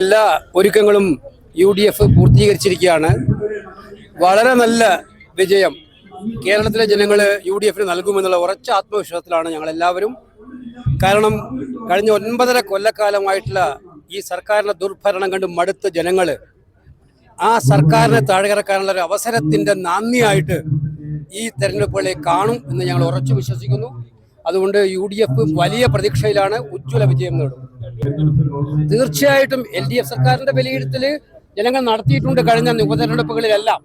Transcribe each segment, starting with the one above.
എല്ലാ ഒരുക്കങ്ങളും U D F പൂർത്തീകരിച്ചിരിക്കുകയാണ്. വളരെ നല്ല വിജയം കേരളത്തിലെ ജനങ്ങൾ യു ഡി എഫിന് നൽകുമെന്നുള്ള ഉറച്ച ആത്മവിശ്വാസത്തിലാണ് ഞങ്ങൾ എല്ലാവരും കാരണം കഴിഞ്ഞ ഒൻപതര കൊല്ലക്കാലമായിട്ടുള്ള ഈ സർക്കാരിന്റെ ദുർഭരണം കണ്ട് മടുത്ത ജനങ്ങൾ ആ സർക്കാരിനെ താഴെയിറക്കാനുള്ള ഒരു അവസരത്തിന്റെ നന്ദിയായിട്ട് ഈ തെരഞ്ഞെടുപ്പുകളെ കാണും എന്ന് ഞങ്ങൾ ഉറച്ചു വിശ്വസിക്കുന്നു. അതുകൊണ്ട് യു വലിയ പ്രതീക്ഷയിലാണ് ഉജ്ജ്വല വിജയം നേടും തീർച്ചയായിട്ടും എൽ ഡി എഫ് സർക്കാരിന്റെ വിലയിരുത്തൽ ജനങ്ങൾ നടത്തിയിട്ടുണ്ട് കഴിഞ്ഞ ഉപതെരഞ്ഞെടുപ്പുകളിലെല്ലാം.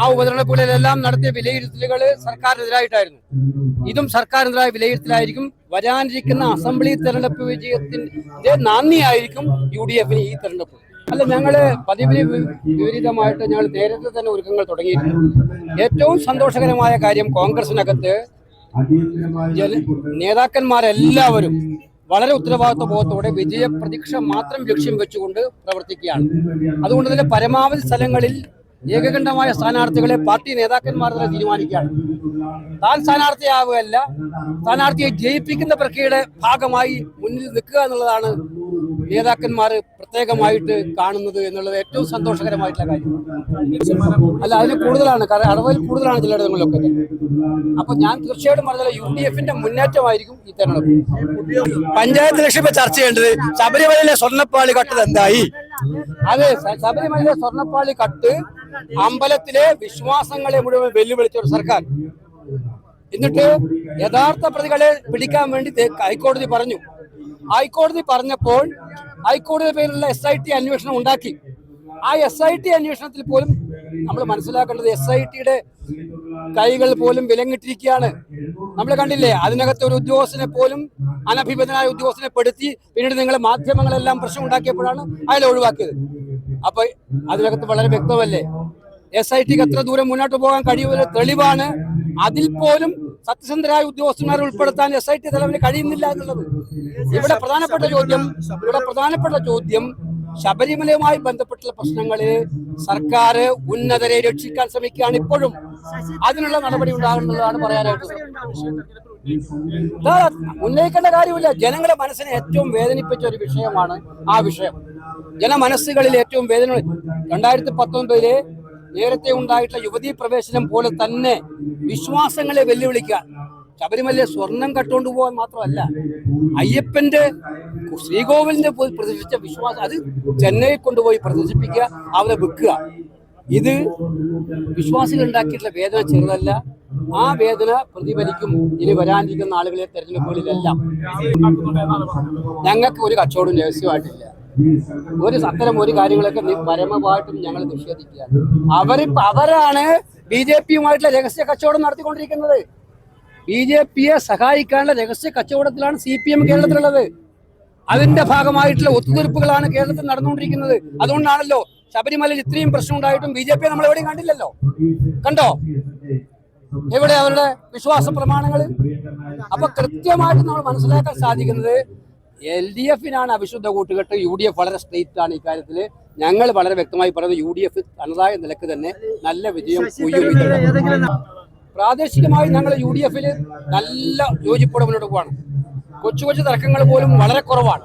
ആ ഉപതെരഞ്ഞെടുപ്പുകളിലെല്ലാം നടത്തിയ വിലയിരുത്തലുകൾ സർക്കാരിനെതിരായിട്ടായിരുന്നു. ഇതും സർക്കാരിനെതിരായ വിലയിരുത്തലായിരിക്കും. വരാനിരിക്കുന്ന അസംബ്ലി തെരഞ്ഞെടുപ്പ് വിജയത്തിന്റെ നന്ദിയായിരിക്കും യു ഡി എഫിന് ഈ തെരഞ്ഞെടുപ്പ്. അല്ല ഞങ്ങൾ പതിവിന് വിപരീതമായിട്ട് ഞങ്ങൾ നേരത്തെ തന്നെ ഒരുക്കങ്ങൾ തുടങ്ങിയിട്ടുണ്ട്. ഏറ്റവും സന്തോഷകരമായ കാര്യം കോൺഗ്രസിനകത്ത് നേതാക്കന്മാരെല്ലാവരും വളരെ ഉത്തരവാദിത്വ ബോധത്തോടെ വിജയ പ്രതീക്ഷ മാത്രം ലക്ഷ്യം വെച്ചുകൊണ്ട് പ്രവർത്തിക്കുകയാണ്. അതുകൊണ്ട് തന്നെ പരമാവധി സ്ഥലങ്ങളിൽ ഏകകണ്ഠമായ സ്ഥാനാർത്ഥികളെ പാർട്ടി നേതാക്കന്മാർ തന്നെ തീരുമാനിക്കുകയാണ്. താൻ സ്ഥാനാർത്ഥിയാവുകയല്ല സ്ഥാനാർത്ഥിയെ ജയിപ്പിക്കുന്ന പ്രക്രിയയുടെ ഭാഗമായി മുന്നിൽ നിൽക്കുക എന്നുള്ളതാണ് നേതാക്കന്മാർ പ്രത്യേകമായിട്ട് കാണുന്നത് എന്നുള്ളത് ഏറ്റവും സന്തോഷകരമായിട്ടുള്ള കാര്യമാണ് അല്ല അതിന് കൂടുതലാണ്. കാരണം കൂടുതലാണ് ചിലയിടങ്ങളിലൊക്കെ അപ്പൊ ഞാൻ തീർച്ചയായിട്ടും പറഞ്ഞത് യു ഡി എഫിന്റെ മുന്നേറ്റമായിരിക്കും ഈ തെരഞ്ഞെടുപ്പ്. പഞ്ചായത്ത് ലക്ഷ്യം ചർച്ച ചെയ്യേണ്ടത് ശബരിമലയിലെ സ്വർണപ്പാളി കട്ടത് എന്തായി? അതെ ശബരിമലയിലെ സ്വർണപ്പാളി കട്ട് അമ്പലത്തിലെ വിശ്വാസങ്ങളെ മുഴുവൻ വെല്ലുവിളിച്ച ഒരു സർക്കാർ. എന്നിട്ട് യഥാർത്ഥ പ്രതികളെ പിടിക്കാൻ വേണ്ടി ഹൈക്കോടതി പറഞ്ഞു. ഹൈക്കോടതി പറഞ്ഞപ്പോൾ ഹൈക്കോടതി പേരിലുള്ള എസ് ഐ ടി അന്വേഷണം ഉണ്ടാക്കി. ആ എസ് ഐ ടി അന്വേഷണത്തിൽ പോലും നമ്മൾ മനസ്സിലാക്കേണ്ടത് എസ് ഐ ടിയുടെ കൈകൾ പോലും വിലങ്ങിട്ടിരിക്കുകയാണ്. നമ്മൾ കണ്ടില്ലേ അതിനകത്ത് ഒരു ഉദ്യോഗസ്ഥനെ പോലും അനഭിബന്ധനായ ഉദ്യോഗസ്ഥനെ പെടുത്തി പിന്നീട് നിങ്ങൾ മാധ്യമങ്ങളെല്ലാം പ്രശ്നം ഉണ്ടാക്കിയപ്പോഴാണ് അയാളെ ഒഴിവാക്കിയത്. അപ്പൊ അതിനകത്ത് വളരെ വ്യക്തമല്ലേ എസ് ഐ ടിക്ക് എത്ര ദൂരം മുന്നോട്ട് പോകാൻ കഴിയുമെന്ന് തെളിവാണ്. അതിൽ പോലും സത്യസന്ധരായ ഉദ്യോഗസ്ഥന്മാരെ ഉൾപ്പെടുത്താൻ എസ് ഐ ടി തലവന് കഴിയുന്നില്ല എന്നുള്ളത്. ഇവിടെ പ്രധാനപ്പെട്ട ചോദ്യം ഇവിടെ പ്രധാനപ്പെട്ട ചോദ്യം ശബരിമലയുമായി ബന്ധപ്പെട്ടുള്ള പ്രശ്നങ്ങളിൽ സർക്കാർ ഉന്നതരെ രക്ഷിക്കാൻ ശ്രമിക്കുകയാണ് ഇപ്പോഴും. അതിനുള്ള നടപടി ഉണ്ടാകുന്നതാണ് പറയാനായിട്ട് ഉന്നയിക്കേണ്ട കാര്യമില്ല. ജനങ്ങളെ മനസ്സിനെ ഏറ്റവും വേദനിപ്പിച്ച ഒരു വിഷയമാണ് ആ വിഷയം. ജനമനസ്സുകളിൽ ഏറ്റവും വേദന രണ്ടായിരത്തി പത്തൊൻപതിലെ നേരത്തെ ഉണ്ടായിട്ടുള്ള യുവതീ പ്രവേശനം പോലെ തന്നെ വിശ്വാസങ്ങളെ വെല്ലുവിളിക്കാൻ ശബരിമല സ്വർണം കട്ടുകൊണ്ട് പോകാൻ മാത്രമല്ല അയ്യപ്പന്റെ ശ്രീകോവിലിന്റെ പോയി പ്രദർശിപ്പിച്ച വിശ്വാസം അത് ചെന്നൈയിൽ കൊണ്ടുപോയി പ്രദർശിപ്പിക്കുക അവരെ വിൽക്കുക ഇത് വിശ്വാസികൾ ഉണ്ടാക്കിയിട്ടുള്ള വേദന ചെറുതല്ല. ആ വേദന പ്രതിഫലിക്കും ഇനി വരാനിരിക്കുന്ന ആളുകളെ തെരഞ്ഞെടുപ്പുകളിലെല്ലാം. ഞങ്ങൾക്ക് ഒരു കച്ചവടം രഹസ്യമായിട്ടില്ല. ഒരു അത്തരം ഒരു കാര്യങ്ങളൊക്കെ പരമമായിട്ടും ഞങ്ങൾ നിഷേധിക്കുകയാണ്. അവർ അവരാണ് ബി ജെ പിയുമായിട്ടുള്ള രഹസ്യ കച്ചവടം നടത്തിക്കൊണ്ടിരിക്കുന്നത്. ബി ജെ പിയെ സഹായിക്കാനുള്ള രഹസ്യ കച്ചവടത്തിലാണ് സി പി എം കേരളത്തിലുള്ളത്. അതിന്റെ ഭാഗമായിട്ടുള്ള ഒത്തുതീർപ്പുകളാണ് കേരളത്തിൽ നടന്നുകൊണ്ടിരിക്കുന്നത്. അതുകൊണ്ടാണല്ലോ ശബരിമലയിൽ ഇത്രയും പ്രശ്നം ഉണ്ടായിട്ടും ബി ജെ പി നമ്മൾ എവിടെയും കണ്ടില്ലല്ലോ. കണ്ടോ? എവിടെ അവരുടെ വിശ്വാസ പ്രമാണങ്ങൾ അപ്പൊ കൃത്യമായിട്ട് നമ്മൾ മനസ്സിലാക്കാൻ സാധിക്കുന്നത് എൽ ഡി എഫിനാണ് അവിശുദ്ധ കൂട്ടുകെട്ട് യു ഡി എഫ് വളരെ സ്ട്രെയിറ്റ് ആണ് ഇക്കാര്യത്തിൽ ഞങ്ങൾ വളരെ വ്യക്തമായി പറയുന്നത് യു ഡി എഫ് തനതായ നിലയ്ക്ക് തന്നെ നല്ല വിജയം പ്രാദേശികമായി ഞങ്ങൾ യു ഡി എഫിൽ നല്ല യോജിപ്പോടെ മുന്നോട്ട് പോവാണ്. കൊച്ചു കൊച്ചു തർക്കങ്ങൾ പോലും വളരെ കുറവാണ്.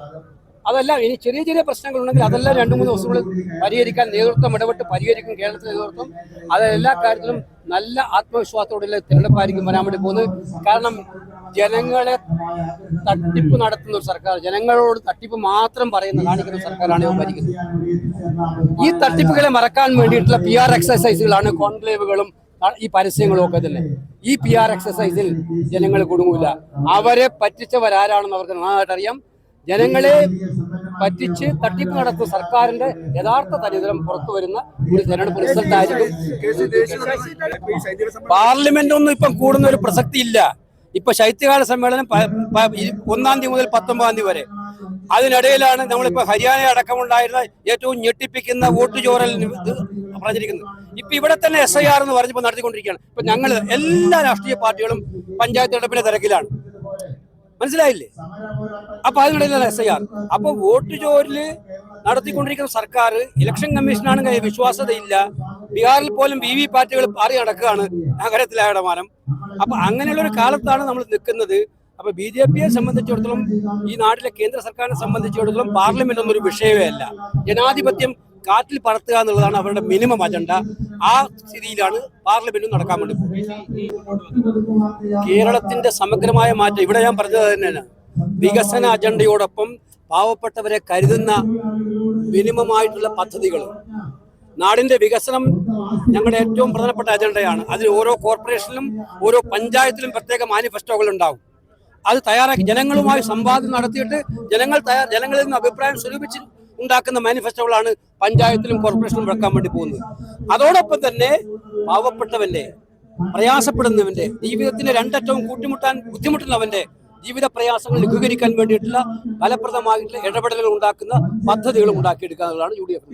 അതെല്ലാം ഇനി ചെറിയ ചെറിയ പ്രശ്നങ്ങളുണ്ടെങ്കിൽ അതെല്ലാം രണ്ടു മൂന്ന് ദിവസങ്ങളിൽ പരിഹരിക്കാൻ നേതൃത്വം ഇടപെട്ട് പരിഹരിക്കും കേരളത്തിലെ നേതൃത്വം. അത് എല്ലാ കാര്യത്തിലും നല്ല ആത്മവിശ്വാസത്തോടെയുള്ള തിരഞ്ഞെടുപ്പായിരിക്കും വരാൻ വേണ്ടി പോകുന്നത്. കാരണം ജനങ്ങളെ തട്ടിപ്പ് നടത്തുന്ന ഒരു സർക്കാർ ജനങ്ങളോട് തട്ടിപ്പ് മാത്രം പറയുന്ന കാണിക്കുന്ന സർക്കാരാണ് ഇവർ ഭരിക്കുന്നത്. ഈ തട്ടിപ്പുകളെ മറക്കാൻ വേണ്ടിയിട്ടുള്ള പി ആർ എക്സസൈസുകളാണ് കോൺക്ലേവുകളും ഈ പരസ്യങ്ങളും ഒക്കെ തന്നെ. ഈ പി ആർ എക്സസൈസിൽ ജനങ്ങൾ കുടുങ്ങൂല. അവരെ പറ്റിച്ചവരാരാണെന്ന് അവർക്ക് നന്നായിട്ട് അറിയാം. ജനങ്ങളെ പറ്റിച്ച് തട്ടിപ്പ് നടത്തുന്ന സർക്കാരിന്റെ യഥാർത്ഥ തരിതരം പുറത്തു വരുന്ന ഒരു തെരഞ്ഞെടുപ്പ് റിസൾട്ട് ആയിരിക്കും. പാർലമെന്റ് ഒന്നും ഇപ്പം കൂടുന്ന ഒരു പ്രസക്തി ഇല്ല. ഇപ്പൊ ശൈത്യകാല സമ്മേളനം ഒന്നാം തീയതി മുതൽ പത്തൊമ്പതാം തീയതി വരെ. അതിനിടയിലാണ് നമ്മളിപ്പോ ഹരിയാന അടക്കമുണ്ടായിരുന്ന ഏറ്റവും ഞെട്ടിപ്പിക്കുന്ന വോട്ട് ചോരൽ പറഞ്ഞിരിക്കുന്നത്. ഇപ്പൊ ഇവിടെ തന്നെ എസ് ഐ ആർ എന്ന് പറഞ്ഞപ്പോ നടത്തിക്കൊണ്ടിരിക്കുകയാണ്. ഇപ്പൊ ഞങ്ങൾ എല്ലാ രാഷ്ട്രീയ പാർട്ടികളും പഞ്ചായത്ത് തെരഞ്ഞെടുപ്പിന്റെ തിരക്കിലാണ്. മനസ്സിലായില്ലേ? അപ്പൊ അതിനിടയിലാണ് എസ് ഐ ആർ അപ്പൊ വോട്ട് ചോരിൽ നടത്തിക്കൊണ്ടിരിക്കുന്ന സർക്കാർ ഇലക്ഷൻ കമ്മീഷനാണ് വിശ്വാസതയില്ല ബീഹാറിൽ പോലും വി വി പാർട്ടികൾ മാറി നടക്കുകയാണ് നഗരത്തിലെ ഇടമാനം അപ്പൊ അങ്ങനെയുള്ള ഒരു കാലത്താണ് നമ്മൾ നിൽക്കുന്നത്. അപ്പൊ ബി ജെ പിയെ സംബന്ധിച്ചിടത്തോളം ഈ നാട്ടിലെ കേന്ദ്ര സർക്കാരിനെ സംബന്ധിച്ചിടത്തോളം പാർലമെന്റ് ഒന്നൊരു വിഷയമേ അല്ല. ജനാധിപത്യം കാറ്റിൽ പറത്തുക എന്നുള്ളതാണ് അവരുടെ മിനിമം അജണ്ട ആ സ്ഥിതിയിലാണ് പാർലമെന്റും നടക്കാൻ വേണ്ടി പോകുന്നത്. കേരളത്തിന്റെ സമഗ്രമായ മാറ്റം ഇവിടെ ഞാൻ പറഞ്ഞത് തന്നെയാണ്. വികസന അജണ്ടയോടൊപ്പം പാവപ്പെട്ടവരെ കരുതുന്ന മിനിമമായിട്ടുള്ള പദ്ധതികൾ. നാടിന്റെ വികസനം ഞങ്ങളുടെ ഏറ്റവും പ്രധാനപ്പെട്ട അജണ്ടയാണ് അതിൽ ഓരോ കോർപ്പറേഷനിലും ഓരോ പഞ്ചായത്തിലും പ്രത്യേക മാനിഫെസ്റ്റോകൾ ഉണ്ടാവും. അത് തയ്യാറാക്കി ജനങ്ങളുമായി സംവാദം നടത്തിയിട്ട് ജനങ്ങൾ തയ്യാർ ജനങ്ങളിൽ നിന്ന് അഭിപ്രായം സ്വരൂപിച്ച് ഉണ്ടാക്കുന്ന മാനിഫെസ്റ്റോകളാണ് പഞ്ചായത്തിലും കോർപ്പറേഷനും വെക്കാൻ വേണ്ടി പോകുന്നത്. അതോടൊപ്പം തന്നെ പാവപ്പെട്ടവന്റെ പ്രയാസപ്പെടുന്നവന്റെ ജീവിതത്തിന്റെ രണ്ടറ്റവും കൂട്ടിമുട്ടാൻ ബുദ്ധിമുട്ടുന്നവന്റെ ജീവിത പ്രയാസങ്ങൾ ലഘൂകരിക്കാൻ വേണ്ടിയിട്ടുള്ള ഫലപ്രദമായിട്ടുള്ള ഇടപെടലുകൾ ഉണ്ടാക്കുന്ന പദ്ധതികളും ഉണ്ടാക്കിയെടുക്കുക എന്നുള്ളതാണ് യു ഡി എഫ്.